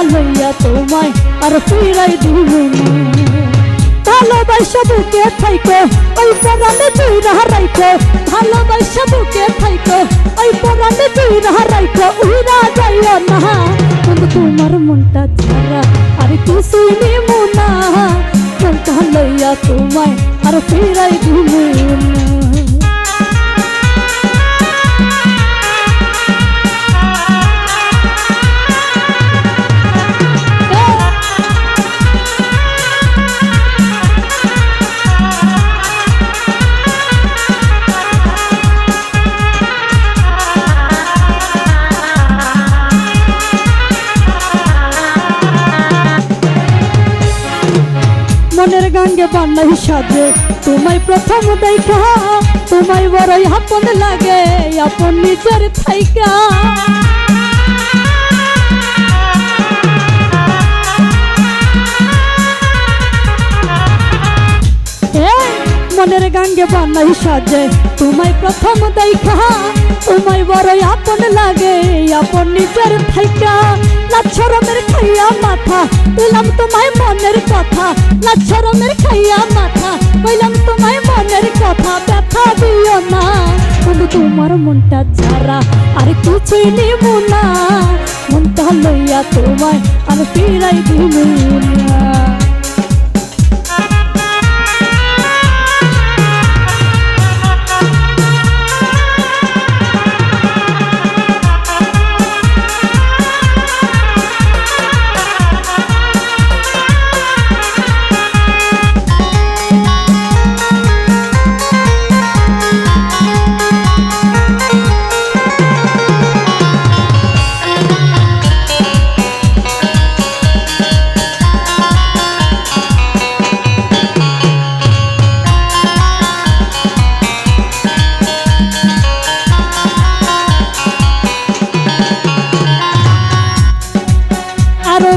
মনটা লইয়া তোমায় আর ফিরাই দিব ভালোবাসা বুকে থাইকো, ওই পরাণে তুই রাইকো ভালোবাসা বুকে থাইকো, ওই পরাণে তুই রাইকো উড়া যাইও না কিন্তু তোমার মনটা ছাড়া আর কিছুই নিব না। মনটা লইয়া তোমায় আর ফিরাই দিব না মনের গাঙ্গে বান্নাই সাজে। তোমায় প্রথম দেখা তোমায় বড়ই আপন লাগে আপন নিজের থাইকা। বান্নাই সাজে, তোমায় প্রথম দেখা, তোমায় বড়ই আপন লাগে, আপন নিজের থাইকা। লাচ্ছরমের খাইয়া মাথা দিলাম তোমায় মনের কথা। লাচ্ছরমের খাইয়া মাথা, কইলাম তোমায় মনের কথা। ব্যথা দিও না, বন্ধু, তোমার মনটা ছাড়া আর কিছুই নিব না। মনটা লইয়া তোমায় আর ফিরাই দিব না।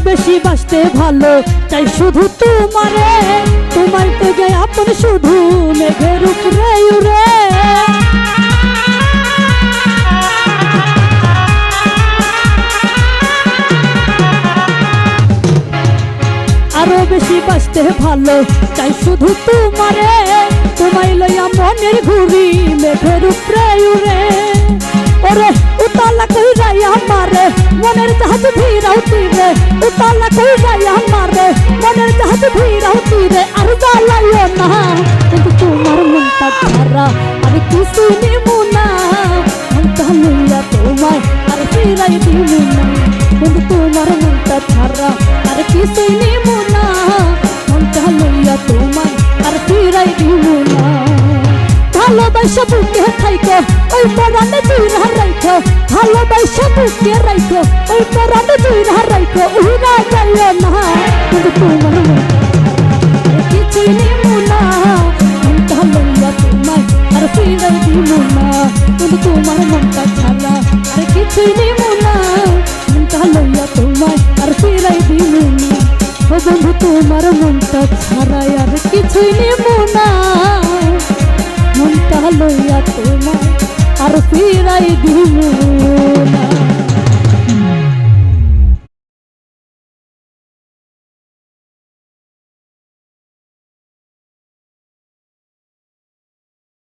বেশি বাঁচতে ভালো। চাই শুধু তোমারে, তোমার যায় আপন শুধু মেঘের উপরে উড়ে। আরও বেশি ভালো। চাই শুধু তোমারে, তোমায় লইয়া মনের ঘুরি মেঘের উপরে উড়ে। ওরে, উতালা মনের তীরে উতালা কই যাই আমারে। মনের জাহাজ ভিড়াও তীরে আর জ্বালাইও না। কিন্তু তোমার মনটা ছাড়া আর কিছু নিব না। মনটা লইয়া তোমায় আর ফিরাই দিব না। কিন্তু তোমার মনটা ছাড়া আর কিছু নিব না। মনটা লইয়া তোমায় আর ফিরাই দিব না। ভালোবাসা বুকে থাইকো, ওই পরাণে তুই রাইখো ভালোবাসা বুকে রাইখো, ওই পরাণে তুই রাইখো, উড়া যাইও না। কিন্তু তোমার কিছুই নিব না মনটা লইয়া তোমায় আর ফিরাই দিব না। কিন্তু তোমার মনটা ছাড়া আর কিছুই নিব না মনটা লইয়া তোমায় আর ফিরাই দিব না। ও বন্ধু, তোমার মনটা ছাড়া আর কিছুই নিব না মনটা লইয়া তোমায় আর ফিরাই দিব না।